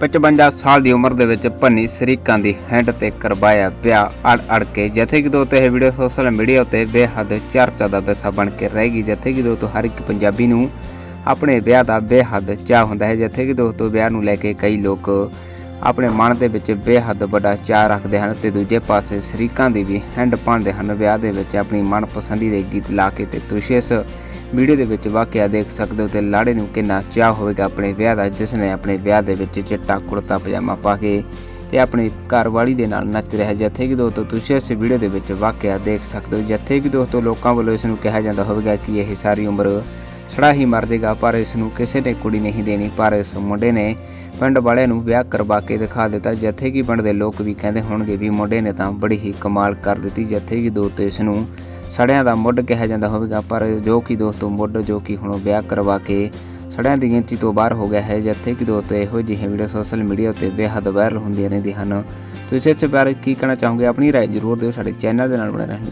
55 ਸਾਲ ਦੀ ਉਮਰ ਦੇ ਵਿੱਚ ਭੰਨੀ ਸਰੀਕਾਂ ਦੀ ਹੈਂਡ ਤੇ ਕਰਵਾਇਆ ਵਿਆਹ ਅੜ ਅੜ ਕੇ, ਜਿੱਥੇ ਕਿ ਦੋਸਤੋ ਇਹ ਵੀਡੀਓ ਸੋਸ਼ਲ ਮੀਡੀਆ ਉੱਤੇ ਬੇਹੱਦ ਚਰਚਾ ਦਾ ਵਿਸ਼ਾ ਬਣ ਕੇ ਰਹੇਗੀ ਜਿੱਥੇ ਕਿ ਦੋਸਤੋ ਹਰ ਇੱਕ ਪੰਜਾਬੀ ਨੂੰ ਆਪਣੇ ਵਿਆਹ ਦਾ ਬੇਹੱਦ ਚਾਹ ਹੁੰਦਾ ਹੈ, ਜਿੱਥੇ ਕਿ ਦੋਸਤੋ ਵਿਆਹ ਨੂੰ ਲੈ ਕੇ ਕਈ ਲੋਕ ਆਪਣੇ ਮਨ ਦੇ ਵਿੱਚ ਬੇਹੱਦ ਵੱਡਾ ਚਾਹ ਰੱਖਦੇ ਹਨ ਤੇ ਦੂਜੇ ਪਾਸੇ ਸਰੀਕਾਂ ਦੀ ਵੀ ਹੈਂਡ ਪਾਉਂਦੇ ਹਨ। ਵਿਆਹ ਦੇ ਵਿੱਚ ਆਪਣੀ ਮਨਪਸੰਦੀ ਦੇ ਗੀਤ ਲਾ ਕੇ ਤੇ ਤੁਸੀਂ ਇਸ ਵੀਡੀਓ ਦੇ ਵਿੱਚ ਵਾਕਿਆ ਦੇਖ ਸਕਦੇ ਹੋ ਤੇ ਲਾੜੇ ਨੂੰ ਕਿੰਨਾ ਚਾਹ ਹੋਵੇਗਾ ਆਪਣੇ ਵਿਆਹ ਦਾ, ਜਿਸ ਨੇ ਆਪਣੇ ਵਿਆਹ ਦੇ ਵਿੱਚ ਚਿੱਟਾ ਕੁੜਤਾ ਪਜਾਮਾ ਪਾ ਕੇ ਤੇ ਆਪਣੀ ਘਰਵਾਲੀ ਦੇ ਨਾਲ ਨੱਚ ਰਿਹਾ ਜੱਥੇ ਕਿ ਦੋਸਤੋ ਤੁਸੀਂ ਇਸ ਵੀਡੀਓ ਦੇ ਵਿੱਚ ਵਾਕਿਆ ਦੇਖ ਸਕਦੇ ਹੋ। ਜਿੱਥੇ ਕਿ ਦੋਸਤੋ ਲੋਕਾਂ ਵੱਲੋਂ ਇਸ ਨੂੰ ਕਿਹਾ ਜਾਂਦਾ ਹੋਵੇਗਾ ਕਿ ਇਹ ਸਾਰੀ ਉਮਰ ਸੜਾ ਹੀ ਮਰ ਜਾਏਗਾ ਪਰ ਇਸ ਨੂੰ ਕਿਸੇ ਨੇ ਕੁੜੀ ਨਹੀਂ ਦੇਣੀ। ਪਰ ਇਸ ਮੁੰਡੇ ਨੇ ਪਿੰਡ ਵਾਲਿਆਂ ਨੂੰ ਵਿਆਹ ਕਰਵਾ ਕੇ ਦਿਖਾ ਦਿੱਤਾ। ਜਿੱਥੇ ਕਿ ਪਿੰਡ ਦੇ ਲੋਕ ਵੀ ਕਹਿੰਦੇ ਹੋਣਗੇ ਵੀ ਮੁੰਡੇ ਨੇ ਤਾਂ ਬੜੀ ਹੀ ਕਮਾਲ ਕਰ ਦਿੱਤੀ। ਜਿੱਥੇ ਕਿ ਦੋਸਤੋ ਇਸ ਨੂੰ ਸੜਿਆਂ ਦਾ ਮੁੱਢ ਕਿਹਾ ਜਾਂਦਾ ਹੋਵੇਗਾ, ਪਰ ਜੋ ਕਿ ਦੋਸਤੋ ਮੁੱਢ, ਜੋ ਕਿ ਹੁਣ ਵਿਆਹ ਕਰਵਾ ਕੇ ਸੜਿਆਂ ਦੀ ਗਿਣਤੀ ਤੋਂ ਬਾਹਰ ਹੋ ਗਿਆ ਹੈ। ਜਿੱਥੇ ਕਿ ਦੋਸਤੋ ਇਹੋ ਜਿਹੇ ਵੀਡੀਓ ਸੋਸ਼ਲ ਮੀਡੀਆ ਉੱਤੇ ਬੇਹੱਦ ਵਾਇਰਲ ਹੁੰਦੀਆਂ ਰਹਿੰਦੀਆਂ ਹਨ। ਤੁਸੀਂ ਇਸ ਬਾਰੇ ਕੀ ਕਹਿਣਾ ਚਾਹੋਗੇ? ਆਪਣੀ ਰਾਏ ਜ਼ਰੂਰ ਦਿਓ। ਸਾਡੇ ਚੈਨਲ ਦੇ ਨਾਲ ਬਣੇ ਰਹਿਣ